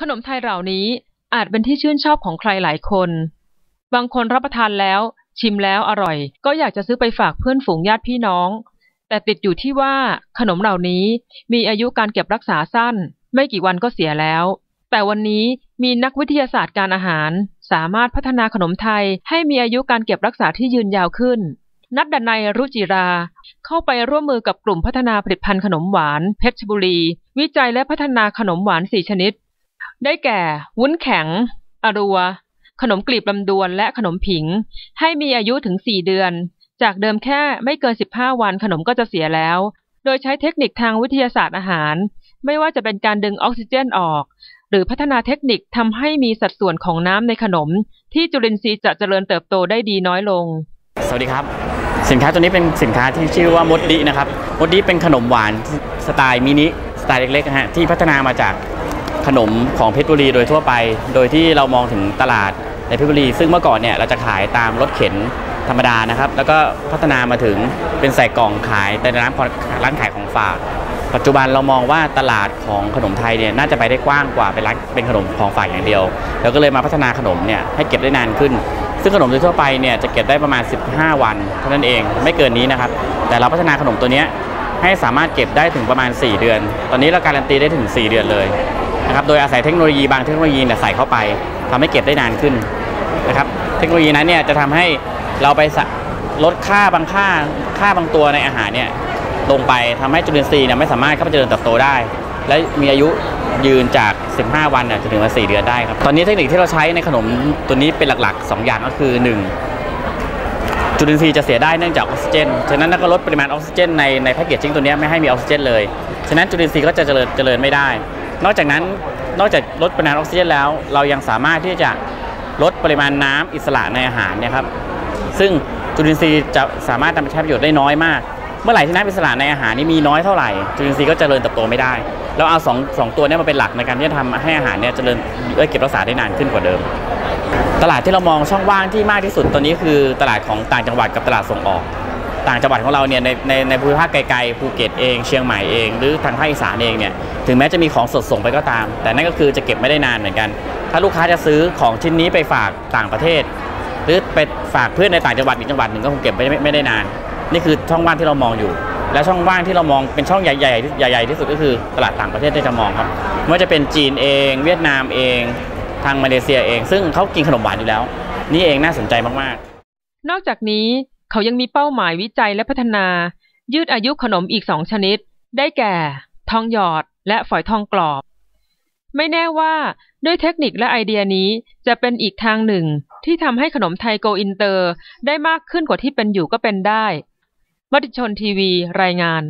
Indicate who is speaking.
Speaker 1: ขนมไทยเหล่านี้อาจเป็นที่ชื่นชอบของใครหลายคน บางคนรับประทานแล้ว ชิมแล้วอร่อย ก็อยากจะซื้อไปฝากเพื่อนฝูงญาติพี่น้อง แต่ติดอยู่ที่ว่าขนมเหล่านี้มีอายุการเก็บรักษาสั้น ไม่กี่วันก็เสียแล้ว แต่วันนี้มีนักวิทยาศาสตร์การอาหาร สามารถพัฒนาขนมไทยให้มีอายุการเก็บรักษาที่ยืนยาวขึ้น นัดดนัยรุจิรา เข้าไปร่วมมือกับกลุ่มพัฒนาผลิตภัณฑ์ขนมหวานเพชรบุรี วิจัยและพัฒนาขนมหวานสี่ชนิด ได้แก่ วุ้นแข็ง อรัว ขนมกลีบลำดวนและขนมผิง ให้มีอายุถึง 4 เดือน จากเดิมแค่ไม่เกิน 15 วันขนมก็จะเสียแล้ว โดยใช้เทคนิคทางวิทยาศาสตร์อาหาร ไม่ว่าจะเป็นการดึงออกซิเจนออก หรือพัฒนาเทคนิคทำให้มีสัดส่วนของน้ำในขนม ที่จุลินทรีย์จะเจริญเติบโตได้ดีน้อยลง
Speaker 2: สวัสดีครับ สินค้าตัวนี้เป็นสินค้าที่ชื่อว่ามดดินะครับมดดิเป็นขนมหวานสไตล์มินิสไตล์เล็กๆนะฮะที่พัฒนามาจาก ขนมของเพชรบุรีโดยทั่วไป โดยที่เรามองถึงตลาดในเพชรบุรี ซึ่งเมื่อก่อนเนี่ยเราจะขายตามรถเข็นธรรมดานะครับ แล้วก็พัฒนามาถึงเป็นใส่กล่องขายในร้านร้านขายของฝาก ปัจจุบันเรามองว่าตลาดของขนมไทยเนี่ยน่าจะไปได้กว้างกว่าเป็นร้านเป็นขนมของฝากอย่างเดียวเราก็เลยมาพัฒนาขนมเนี่ยให้เก็บได้นานขึ้น ซึ่งขนมโดยทั่วไปเนี่ยจะเก็บได้ประมาณ 15 วันเท่านั้นเองไม่เกินนี้นะครับ แต่เราพัฒนาขนมตัวนี้ให้สามารถเก็บได้ถึงประมาณ 4 เดือน ตอนนี้เราการันตีได้ถึง 4 เดือนเลย นะครับโดยอาศัยเทคโนโลยีบางเทคโนโลยีเนี่ยใส่เข้าไปทำให้เก็บได้นานขึ้นนะครับเทคโนโลยีนั้นเนี่ยจะทำให้เราไปลดค่าบางค่าค่าบางตัวในอาหารเนี่ยลงไปทำให้จุลินทรีย์เนี่ยไม่สามารถเข้าไปเจริญเติบโตได้ และมีอายุยืนจาก 15 วันจนถึงมา4เดือนได้ครับตอนนี้เทคนิคที่เราใช้ในขนมตัวนี้เป็นหลักๆ 2 อย่างก็คือ 1 จุลินทรีย์จะเสียได้เนื่องจากออกซิเจนฉะนั้นก็ลดปริมาณออกซิเจนในในแพคเกจจิ้งตัวนี้ไม่ให้มีออกซิเจนเลยฉะนั้นจุลินทรีย์ก็จะเจริญเจริญไม่ได้ นอกจากนั้นนอกจากลดปริมาณออกซิเจนแล้ว เรายังสามารถที่จะลดปริมาณน้ำอิสระในอาหารเนี่ยครับ ซึ่งจุลินทรีย์จะสามารถนำไปใช้ประโยชน์ได้น้อยมาก เมื่อไหร่ที่น้ำอิสระในอาหารนี่มีน้อยเท่าไหร่จุลินทรีย์ก็เจริญเติบโตไม่ได้เราเอาสองสองตัวนี้มาเป็นหลักในการที่จะทำให้อาหารเนี่ยเจริญเก็บรักษาได้นานขึ้นกว่าเดิม ตลาดที่เรามองช่องว่างที่มากที่สุดตอนนี้คือตลาดของต่างจังหวัดกับตลาดส่งออก ต่างจังหวัดของเราเนี่ยในในในภูมิภาคไกลๆภูเก็ตเองเชียงใหม่เอง หรือทางภาคอีสานเองเนี่ยถึงแม้จะมีของสดส่งไปก็ตาม แต่นั่นก็คือจะเก็บไม่ได้นานเหมือนกัน ถ้าลูกค้าจะซื้อของชิ้นนี้ไปฝากต่างประเทศ หรือไปฝากเพื่อนในต่างจังหวัดอีกจังหวัดหนึ่งก็คงเก็บไม่ไม่ได้นาน นี่คือช่องว่างที่เรามองอยู่ และช่องว่างที่เรามองเป็นช่องใหญ่ๆใหญ่ๆที่สุดก็คือตลาดต่างประเทศที่จะมองครับไม่ว่าจะเป็นจีนเอง เวียดนามเองทางมาเลเซียเอง ซึ่งเขากินขนมหวานอยู่แล้ว นี่เองน่าสนใจมาก
Speaker 1: ๆ นอกจากนี้ เขายังมีเป้าหมายวิจัยและพัฒนา ยืดอายุขนมอีกสองชนิด ได้แก่ ทองหยอดและฝอยทองกรอบ ไม่แน่ว่าด้วยเทคนิคและไอเดียนี้จะเป็นอีกทางหนึ่ง ที่ทำให้ขนมไทยโกอินเตอร์ได้มากขึ้นกว่าที่เป็นอยู่ก็เป็นได้มติชนทีวีรายงาน